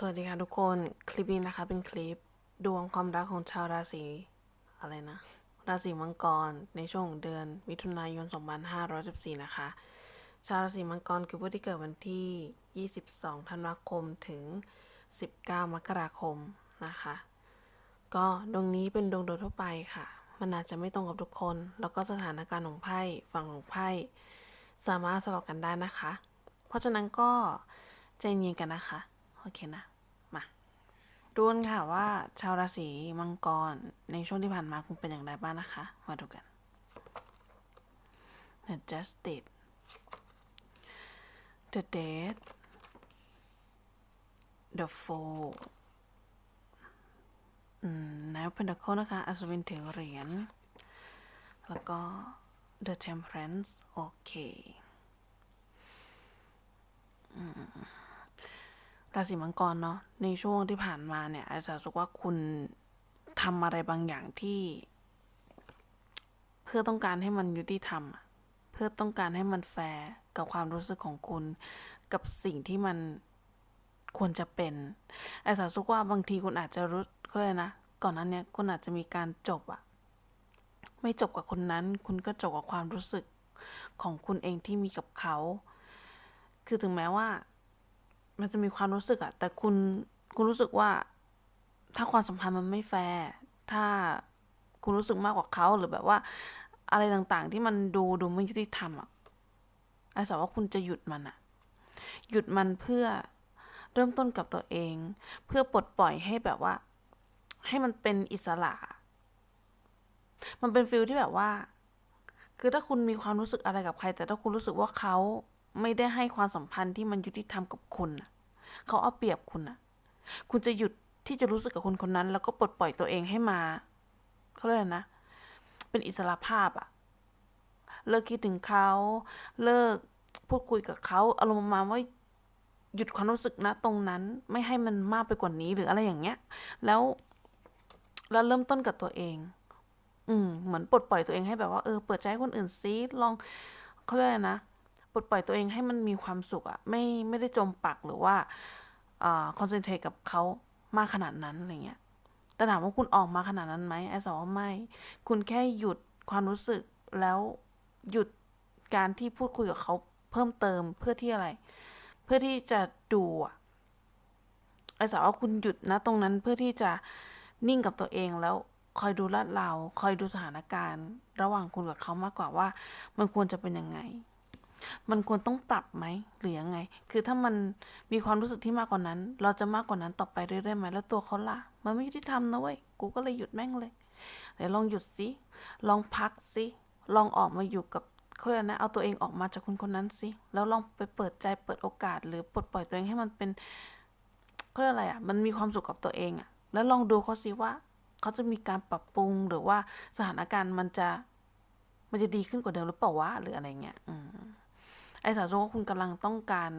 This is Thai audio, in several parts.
สวัสดีค่ะทุกคนคลิปนี้นะคะ เป็นคลิปดวงความรักของชาวราศีอะไรนะ ราศีมังกรในช่วงเดือนมิถุนายน 2514 นะคะ ชาวราศีมังกรคือผู้ที่เกิดวันที่ 22 ธันวาคมถึง 19 มกราคมนะคะ ก็ดวงนี้เป็นดวงโดยทั่วไปค่ะ มันอาจจะไม่ตรงกับทุกคน แล้วก็สถานการณ์ของไพ่ฝั่งของไพ่สามารถสลับกันได้นะคะ เพราะฉะนั้นก็ใจเย็นกันนะคะ โอเคนะ มาดูกันค่ะว่า ชาวราศีมังกรในช่วงที่ผ่านมาคุณเป็นอย่างไรบ้างนะคะ มาดูกัน The Justice The Dead The Fool อืมแล้วเพน t คนะคะ อัศวินถือเหรียญ แล้วก็ The Temperance โอเค ราศีมังกรเนาะในช่วงที่ผ่านมาเนี่ย อาจจะรู้สึกว่าคุณทำอะไรบางอย่างที่ เพื่อต้องการให้มันยุติธรรมเพื่อต้องการให้มันแฟร์กับความรู้สึกของคุณ กับสิ่งที่มันควรจะเป็นอาจจะรู้สึกว่าบางทีคุณอาจจะรู้ก็เลยนะก่อนนั้นเนี่ยคุณอาจจะมีการจบอะไม่จบกับคนนั้น คุณก็จบกับความรู้สึกของคุณเองที่มีกับเขา คือถึงแม้ว่า มันจะมีความรู้สึกอะแต่คุณคุณรู้สึกว่า ถ้าความสัมพันธ์มันไม่แฟร์ถ้าคุณรู้สึกมากกว่าเขาหรือแบบว่า อะไรต่างๆ ที่มันดูดูไม่ยุติธรรมอะไอ้สาวว่าคุณจะหยุดมันอะหยุดมันเพื่อเริ่มต้นกับตัวเอง เพื่อปลดปล่อยให้แบบว่า ให้มันเป็นอิสระ มันเป็นฟิลที่แบบว่า คือถ้าคุณมีความรู้สึกอะไรกับใคร แต่ถ้าคุณรู้สึกว่าเขา ไม่ได้ให้ความสัมพันธ์ที่มันยุติธรรมกับคุณน่ะเขาเอาเปรียบคุณนะคุณจะหยุดที่จะรู้สึกกับคนคนนั้น แล้วก็ปลดปล่อยตัวเองให้มาเขาเรียกอะไรนะ เป็นอิสระภาพอะเลิกคิดถึงเขาเลิกพูดคุยกับเขาอารมณ์มาว่าหยุดความรู้สึกนะตรงนั้น ไม่ให้มันมากไปกว่านี้หรืออะไรอย่างเงี้ย แล้วแล้วเริ่มต้นกับตัวเอง อืมเหมือนปลดปล่อยตัวเองให้แบบว่าเออเปิดใจให้คนอื่นซิลองเขาเรียกอะไรนะ ดปล่อยตัวเองให้มันมีความสุขอะไม่ไม่ได้จมปักหรือว่าอคอนเซนเทรตกับเขามากขนาดนั้นอะไรเงี้ยแต่ถามว่าคุณออกมาขนาดนั้นไหมไอ้สองว่าไม่ คุณแค่หยุดความรู้สึกแล้วหยุดการที่พูดคุยกับเขาเพิ่มเติมเพื่อที่อะไร เพื่อที่จะดูอะไอ้สาวว่าคุณหยุดนะตรงนั้นเพื่อที่จะนิ่งกับตัวเองแล้วคอยดูลาดเรา คอยดูสถานการณ์ ระหว่างคุณกับเขามากกว่าว่า มันควรจะเป็นยังไง มันควรต้องปรับไหมหรือยังไง คือถ้ามันมีความรู้สึกที่มากกว่านั้น เราจะมากกว่านั้นต่อไปเรื่อยๆไหมแล้วตัวเขาล่ะ มันไม่ยุติธรรมนะเว้ย กูก็เลยหยุดแม่งเลยเดี๋ยวลองหยุดสิลองพักสิลองออกมาอยู่กับเขาเรียกนะเอาตัวเองออกมาจากคนคนนั้นสิแล้วลองไปเปิดใจเปิดโอกาส หรือปลดปล่อยตัวเองให้มันเป็นเขาเรียกอะไรอะ มันมีความสุขกับตัวเองอะ แล้วลองดูเขาสิว่าเขาจะมีการปรับปรุงหรือว่าสถานการณ์มันจะ มันจะดีขึ้นกว่าเดิมหรือเปล่าวะหรืออะไรเงี้ย อืม ไอ้สาวโซว่าคุณกำลังต้องการ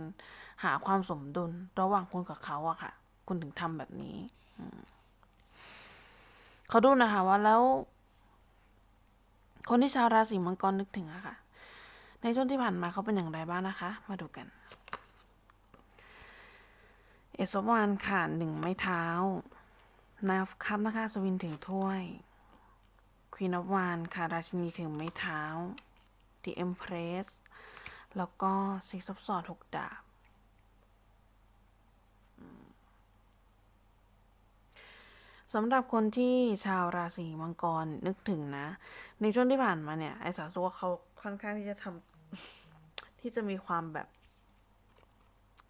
หาความสมดุลระหว่างคุณกับเขาอะค่ะ คุณถึงทำแบบนี้เขาดูนะคะว่าแล้ว คนที่ชาวราศีมังกรนึกถึงอะค่ะ ในช่วงที่ผ่านมาเขาเป็นอย่างไรบ้างนะคะ มาดูกัน เอสวานค่ะหนึ่งไม้เท้านายคัพนะคะ สวินถึงถ้วยควีนอฟวานค่ะ ราชินีถึงไม้เท้า The Empress แล้วก็ Six of Swords หกดาบสำหรับคนที่ชาวราศีมังกรนึกถึงนะ ในช่วงที่ผ่านมาเนี่ย ไอ้สาวสัวเขาค่อนข้างที่จะทำที่จะมีความแบบ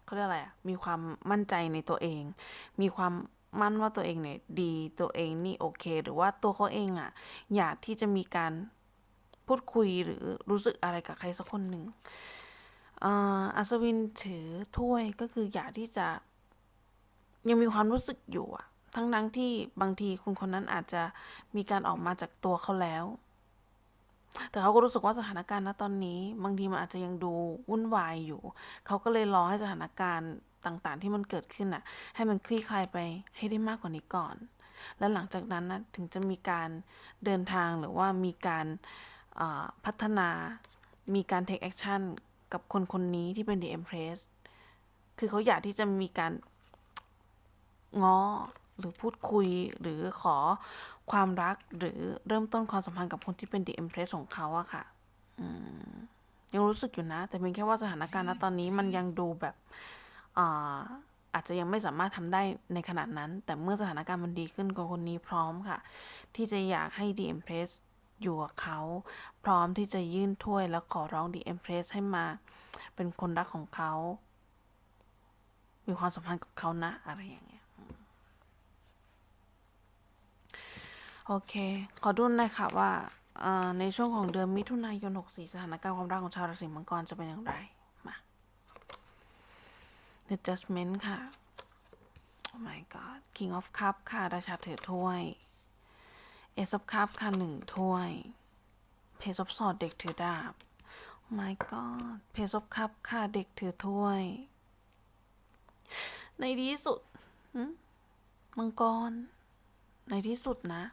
เขาเรียกอะไรอะมีความมั่นใจในตัวเอง มีความมั่นว่าตัวเองเนี่ยดีตัวเองนี่โอเค หรือว่าตัวเขาเองอะอยากที่จะมีการ พูดคุยหรือรู้สึกอะไรกับใครสักคนหนึ่งอัศวินถือถ้วยก็คืออยากที่จะยังมีความรู้สึกอยู่อะทั้งนั้นที่บางทีคุณคนนั้นอาจจะมีการออกมาจากตัวเขาแล้ว แต่เขาก็รู้สึกว่าสถานการณ์ณตอนนี้ บางทีมันอาจจะยังดูวุ่นวายอยู่ เขาก็เลยรอให้สถานการณ์ต่างๆ ที่มันเกิดขึ้นน่ะ ให้มันคลี่คลายไปให้ได้มากกว่านี้ก่อน แล้วหลังจากนั้นนะถึงจะมีการเดินทางหรือว่ามีการ พัฒนามีการ take action กับคนคนนี้ที่เป็น The Empress คือเขาอยากที่จะมีการง้อหรือพูดคุยหรือขอความรักหรือเริ่มต้นความสัมพันธ์กับคนที่เป็น The Empress ของเขาอะค่ะยังรู้สึกอยู่นะ แต่เพียงแค่ว่าสถานการณ์ณตอนนี้มันยังดูแบบอาอาจจะยังไม่สามารถทำได้ในขนาดนั้น แต่เมื่อสถานการณ์มันดีขึ้นคนคนนี้พร้อมค่ะ ที่จะอยากให้ The Empress อยู่กับเขา พร้อมที่จะยื่นถ้วยแล้วขอร้อง The Empress ให้มา เป็นคนรักของเขา มีความสัมพันธ์กับเขานะ อะไรอย่างเงี้ย โอเค ขอดูหน่อยค่ะว่าในช่วงของเดือนมิถุนายน 64 สถานการณ์ความรักของชาวราศีมังกรจะเป็นอย่างไร มา The Judgment ค่ะ Oh my god King of Cup ค่ะ ราชาถือถ้วย Ace of Cup ค่ะหนึ่งถ้วย Page of Swords เด็กถือดาบ Oh my god Page of Cup ค่ะเด็กถือถ้วย ในที่สุดมังกร ในที่สุดนะ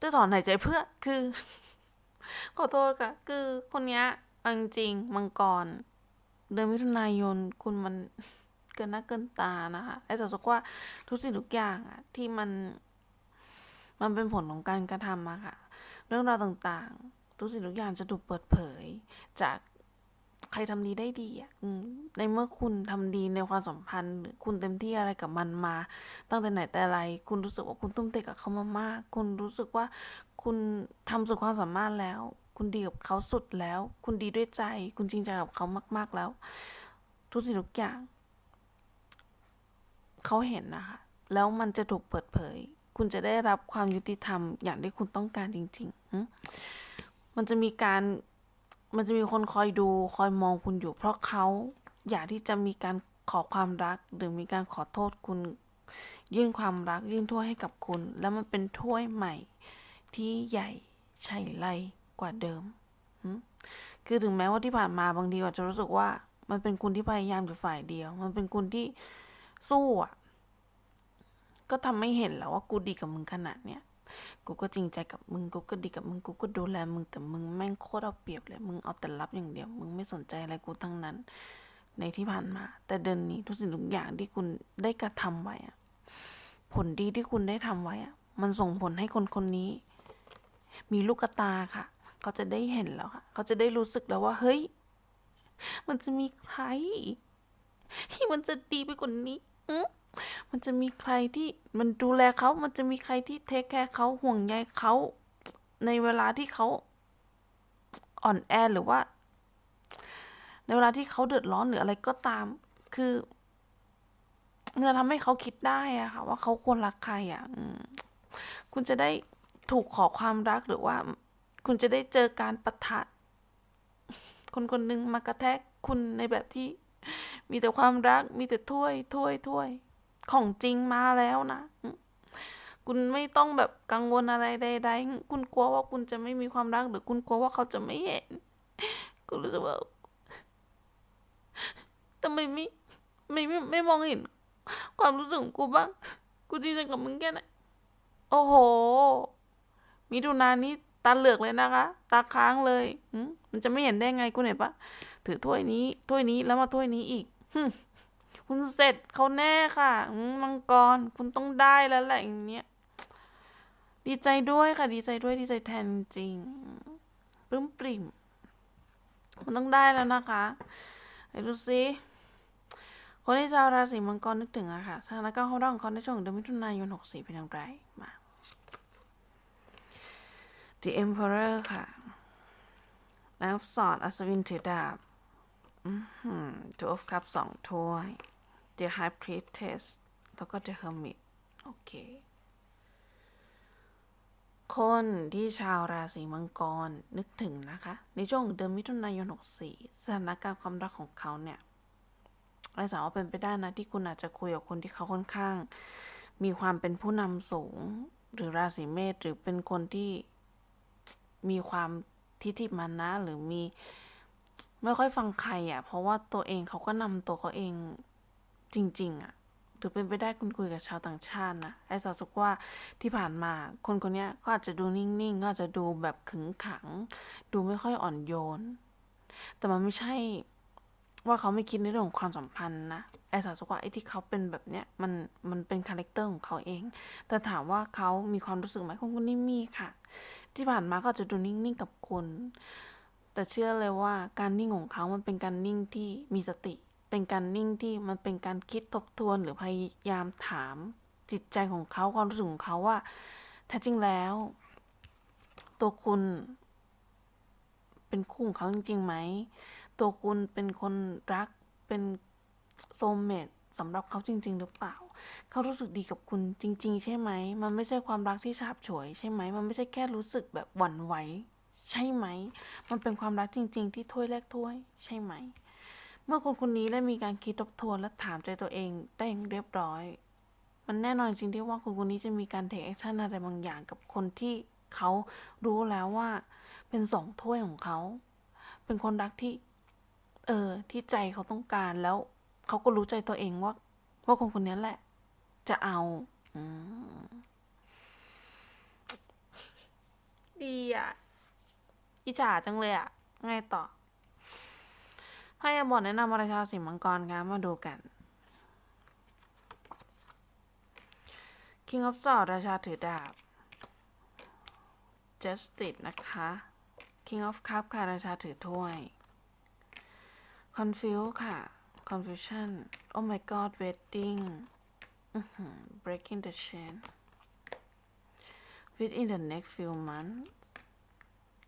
จะถอนหายใจเพื่อคือ ขอโทษค่ะ คือคนเนี้ยจริงๆมังกร เดือนมิถุนายนคุณมัน เกินหน้าเกินตานะคะไอ้จะสักว่าทุกสิ่งทุกอย่างอะที่มัน มันเป็นผลของการกระทำอะค่ะ เรื่องราวต่างๆ ทุกสิ่งทุกอย่างจะถูกเปิดเผย จากใครทำดีได้ดีอะในเมื่อคุณทำดีในความสัมพันธ์ หรือคุณเต็มที่อะไรกับมันมา ตั้งแต่ไหนแต่ไร คุณรู้สึกว่าคุณตุ้มเตะกับเขามามาก คุณรู้สึกว่าคุณทำสุดความสามารถแล้ว คุณดีกับเขาสุดแล้ว คุณดีด้วยใจ คุณจริงใจกับเขามาก ๆแล้ว ทุกสิ่งทุกอย่าง เขาเห็นนะคะ แล้วมันจะถูกเปิดเผย คุณจะได้รับความยุติธรรมอย่างที่คุณต้องการจริงๆมันจะมีการ มันจะมีคนคอยดูคอยมองคุณอยู่ เพราะเขาอยากที่จะมีการขอความรัก หรือมีการขอโทษคุณ ยื่นความรัก ยื่นถ้วยให้กับคุณ แล้วมันเป็นถ้วยใหม่ ที่ใหญ่ใช่ไรกว่าเดิมคือถึงแม้ว่าที่ผ่านมาบางทีอาจจะรู้สึกว่า มันเป็นคุณที่พยายามอยู่ฝ่ายเดียว มันเป็นคุณที่ สู้อะ ก็ทำให้เห็นแล้วว่ากูดีกับมึงขนาดเนี้ยกูก็จริงใจกับมึง กูก็ดีกับมึง กูก็ดูแลมึง แต่มึงแม่งโคตรเอาเปรียบเลย มึงเอาแต่รับอย่างเดียว มึงไม่สนใจอะไรกูทั้งนั้น ในที่ผ่านมา แต่เดือนนี้ทุกสิ่งทุกอย่างที่คุณได้กระทำไว้อะผลดีที่คุณได้ทำไว้อะมันส่งผลให้คนคนนี้ มีลูกตาค่ะ เขาจะได้เห็นแล้วค่ะ เขาจะได้รู้สึกแล้วว่า เฮ้ย มันจะมีใคร ที่มันจะดีไปกว่านี้ มันจะมีใครที่มันดูแลเขา มันจะมีใครที่เทคแคร์เขาห่วงใยเขาในเวลาที่เขาอ่อนแอหรือว่า ในเวลาที่เขาเดือดร้อนหรืออะไรก็ตาม คือมันจะทำให้เขาคิดได้อะค่ะ ว่าเขาควรรักใครอะอคุณจะได้ถูกขอความรักหรือว่า คุณจะได้เจอการปะทะ คนคนหนึ่งมากระแทกคุณในแบบที่ มีแต่ความรัก มีแต่ถ้วยถ้วยถ้วย ของจริงมาแล้วนะ คุณไม่ต้องแบบกังวลอะไรใดๆ คุณกลัวว่าคุณจะไม่มีความรัก หรือคุณกลัวว่าเขาจะไม่เห็น คุณรู้สึกว่าทำไมไม่ไม่ไม่ไม่มองเห็น ความรู้สึกของกูบ้าง กูจริงจังกับมึงแค่ไหนโอ้โห มิถุนายนนี้ตาเหลือกเลยนะคะ ตาค้างเลยมมันจะไม่เห็นได้ไงกูเห็นปะ ถือถ้วยนี้ ถ้วยนี้แล้วมาถ้วยนี้อีกคุณเสร็จเขาแน่ค่ะมังกรคุณต้องได้แล้วแหละอย่างเนี้ยดีใจด้วยค่ะ ดีใจด้วยดีใจแทนจริงปลื้มปริ่มมันต้องได้แล้วนะคะไหนดูซิคนที่ชาวราศีมังกรนึกถึงอะค่ะสถานการณ์ของเราของเขาในช่วงเดือนมิถุนายน64เป็นอย่างไรมา The Emperor ค่ะแล้วสอนอัศวินถือดาบ อือหือ Two of Cups สองถ้วย The High Priestess แล้วก็ The Hermit โอเค คนที่ชาวราศีมังกรนึกถึงนะคะ ในช่วงเดือนมิถุนายน 64 สถานการณ์ความรักของเขาเนี่ยไอ้สามารถเป็นไปได้นะ ที่คุณอาจจะคุยกับคนที่เขาค่อนข้าง มีความเป็นผู้นำสูง หรือราศีเมษหรือเป็นคนที่มีความทิฏฐิมานะหรือมี ไม่ค่อยฟังใครอะ เพราะว่าตัวเองเขาก็นำตัวเขาเองจริง ๆอะหรือเป็นไปได้คุณคุยกับชาวต่างชาตินะไอ้สาวสุกว่าที่ผ่านมา คนคนนี้ก็อาจจะดูนิ่งๆก็อาจจะดูแบบขึงขัง ดูไม่ค่อยอ่อนโยน แต่มันไม่ใช่ว่าเขาไม่คิดในเรื่องของความสัมพันธ์นะไอ้สาวสกว่าไอ้ที่เขาเป็นแบบเนี้ยมันมันเป็นคาแรคเตอร์ของเขาเอง แต่ถามว่าเขามีความรู้สึกไหมคุณคุณนี่มีค่ะ ที่ผ่านมาก็อาจจะดูนิ่งๆกับคุณ แต่เชื่อเลยว่าการนิ่งของเขามันเป็นการนิ่งที่มีสติ เป็นการนิ่งที่มันเป็นการคิดทบทวนหรือพยายามถามจิตใจของเขาความรู้สึกของเขาว่าแท้จริงแล้ว ตัวคุณเป็นคู่ของเขาจริงๆไหม ตัวคุณเป็นคนรักเป็นโซลเมตสำหรับเขาจริง ๆ หรือเปล่า เขารู้สึกดีกับคุณจริง ๆ ใช่ไหม มันไม่ใช่ความรักที่ฉาบฉวยใช่ไหม มันไม่ใช่แค่รู้สึกแบบหวั่นไหว ใช่ไหม มันเป็นความรักจริง ๆ ที่ถ้วยแรกถ้วย ใช่ไหม เมื่อคนคนนี้ได้มีการคิดทบทวนและถามใจตัวเองได้อย่างเรียบร้อย มันแน่นอนจริงที่ว่าคนคนนี้จะมีการเทคแอคชั่นอะไรบางอย่างกับคนที่เขารู้แล้วว่า เป็นสองถ้วยของเขา เป็นคนรักที่ เออ ที่ใจเขาต้องการแล้วเขาก็รู้ใจตัวเองว่า ว่าคนคนนี้แหละ จะเอาอดีอะ อิจฉาจังเลยอะไงต่อพายาบอดแนะนำอะไรชาสิงห์มังกรคะมาดูกัน King of Swords ราชาถือดาบ Justice นะคะ King of Cup ค่ะ ราชาถือถ้วย Confuse ค่ะ Confusion Oh my god Wedding Breaking the chain Within the next few months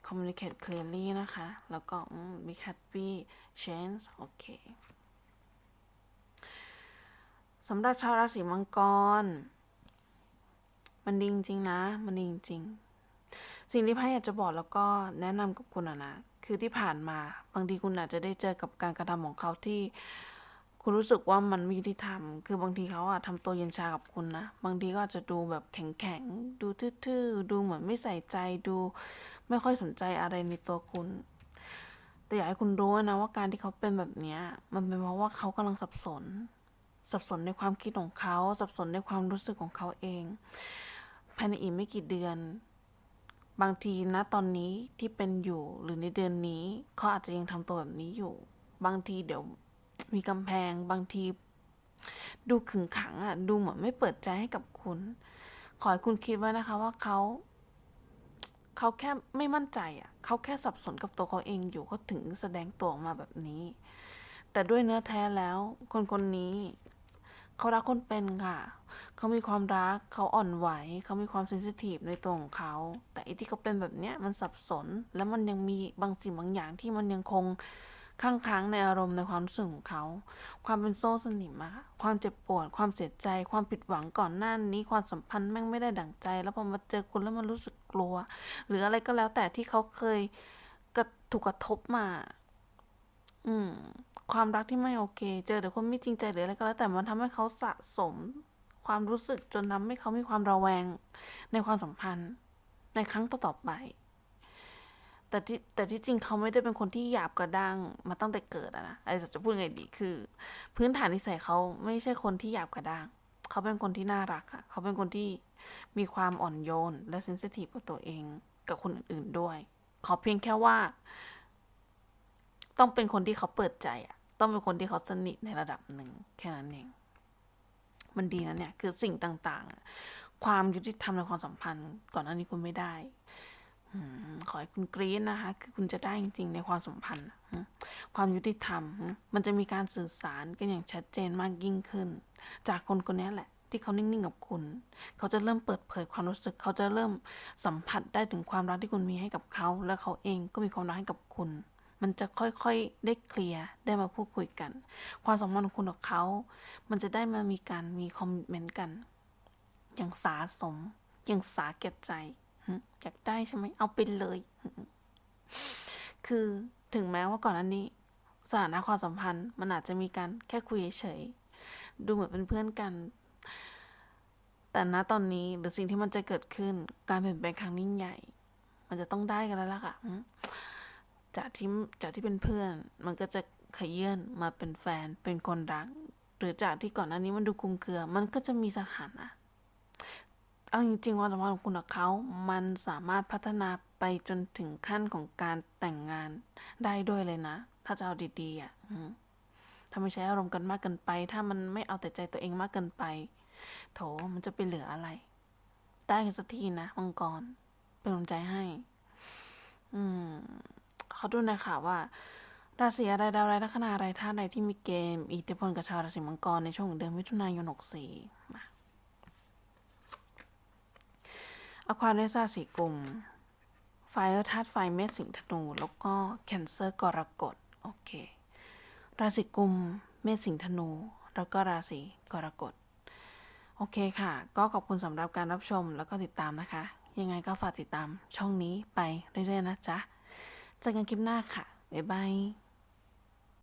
communicate clearly นะคะ แล้วก็ big happy change โอเคสำหรับชาวราศีมังกร มันดีจริงๆนะ มันดีจริงๆสิ่งที่ไพ่อยากจะบอกแล้วก็แนะนำกับคุณอะนะ คือที่ผ่านมา บางทีคุณอาจจะได้เจอกับการกระทำของเขาที่คุณรู้สึกว่ามันไม่ยุติธรรม คือบางทีเขาอะทำตัวเย็นชากับคุณนะ บางทีก็จจะดูแบบแข็งๆดูทื่อๆ ดูเหมือนไม่ใส่ใจ ดู ไม่ค่อยสนใจอะไรในตัวคุณ แต่อยากให้คุณรู้นะว่าการที่เขาเป็นแบบนี้มันเป็นเพราะว่าเขากำลังสับสน สับสนในความคิดของเขา สับสนในความรู้สึกของเขาเองภายในอีกไม่กี่เดือน บางทีนะตอนนี้ที่เป็นอยู่หรือในเดือนนี้เขาอาจจะยังทำตัวแบบนี้อยู่ บางทีเดี๋ยวมีกำแพง บางที ดูขึงขังอะ ดูเหมือนไม่เปิดใจให้กับคุณ ขอให้คุณคิดไว้นะคะว่าเขา เขาแค่ไม่มั่นใจอะ เขาแค่สับสนกับตัวเขาเองอยู่เขาถึงแสดงตัวออกมาแบบนี้ แต่ด้วยเนื้อแท้แล้ว คนคนนี้ เขารักคนเป็นค่ะ เขามีความรัก เขาอ่อนไหว เขามีความเซนซิทีฟในตัวของเขา แต่อีที่เขาเป็นแบบเนี้ยมันสับสน แล้วมันยังมีบางสิ่งบางอย่างที่มันยังคงค้างค้างในอารมณ์ในความรู้สึกของเขา ความเป็นโซ่สนิมอะค่ะความเจ็บปวด ความเสียใจ ความผิดหวังก่อนหน้านี้ ความสัมพันธ์แม่งไม่ได้ดั่งใจ แล้วพอมาเจอคุณแล้วมันรู้สึก กลัว หรืออะไรก็แล้วแต่ที่เขาเคยกระถูกกระทบมา อืม ความรักที่ไม่โอเค เจอแต่คนไม่จริงใจหรืออะไรก็แล้วแต่มันทำให้เขาสะสม ความรู้สึกจนทำให้เขามีความระแวง ในความสัมพันธ์ ในครั้งต่อๆไปแต่ที่แต่ที่จริงเขาไม่ได้เป็นคนที่หยาบกระด้างมาตั้งแต่เกิดอะนะไอ้จะพูดไงดีคือ พื้นฐานนิสัยเขาไม่ใช่คนที่หยาบกระด้าง เขาเป็นคนที่น่ารักอะเขาเป็นคนที่ มีความอ่อนโยนและเซนซิทีฟกับตัวเองกับคนอื่นๆด้วย ขอเพียงแค่ว่า ต้องเป็นคนที่เขาเปิดใจอะต้องเป็นคนที่เขาสนิทในระดับหนึ่งแค่นั้นเอง มันดีนะเนี่ย คือสิ่งต่างๆ ความยุติธรรมในความสัมพันธ์ ก่อนหน้านี้คุณไม่ได้ขอให้คุณกรี๊ดนะคะ คือคุณจะได้จริงๆ ในความสัมพันธ์ ความยุติธรรม มันจะมีการสื่อสารกันอย่างชัดเจนมากยิ่งขึ้น จากคนคนนี้แหละ ที่เขานิ่งๆกับคุณ เขาจะเริ่มเปิดเผยความรู้สึก เขาจะเริ่มสัมผัสได้ถึงความรักที่คุณมีให้กับเขา และเขาเองก็มีความรักให้กับคุณ มันจะค่อยๆได้เคลียร์ได้มาพูดคุยกัน ความสัมพันธ์ของคุณกับเขา มันจะได้มามีการมีคอมมิชเมนต์กัน อย่างสาสม อย่างสาแก่ใจอยากได้ใช่ไหมเอาไปเลย คือถึงแม้ว่าก่อนอันนี้สถานะความสัมพันธ์มันอาจจะมีการแค่คุยเฉยๆดูเหมือนเป็นเพื่อนกัน แต่ณตอนนี้หรือสิ่งที่มันจะเกิดขึ้น การเปลี่ยนแปลงครั้งยิ่งใหญ่ มันจะต้องได้กันแล้วล่ะค่ะจากที่จากที่เป็นเพื่อน มันก็จะขยื่นมาเป็นแฟนเป็นคนรัก หรือจากที่ก่อนหน้านี้มันดูคุมเครือ มันก็จะมีสถานะเอาจริงๆความสัมพันธ์ของคุณกับเขา มันสามารถพัฒนาไปจนถึงขั้นของการแต่งงานได้ด้วยเลยนะ ถ้าจะเอาดีๆอะถ้าไม่ใช้อารมณ์กันมากเกินไป ถ้ามันไม่เอาแต่ใจตัวเองมากเกินไป โถมันจะไปเหลืออะไร ได้กันสักทีนะมังกร เป็นกำลังใจให้ อืมเขาดูนะคะว่า ราศีอะไรดาวอะไรลัคนาอะไรท่าใดที่มีเกม อิทธิพลกับชาวราศีมังกรในช่วงเดือนมิถุนายน64มาอควาเรสราศีกุมไฟธาตุไฟเมษสิงธนู แล้วก็แคนเซอร์กรกฎโอเค ราศีกุมเมษสิงธนู แล้วก็ราศีกรกฎ โอเคค่ะ ก็ขอบคุณสำหรับการรับชมแล้วก็ติดตามนะคะ ยังไงก็ฝากติดตามช่องนี้ไปเรื่อยๆนะจ๊ะเจอกันคลิปหน้าค่ะ บ๊ายบาย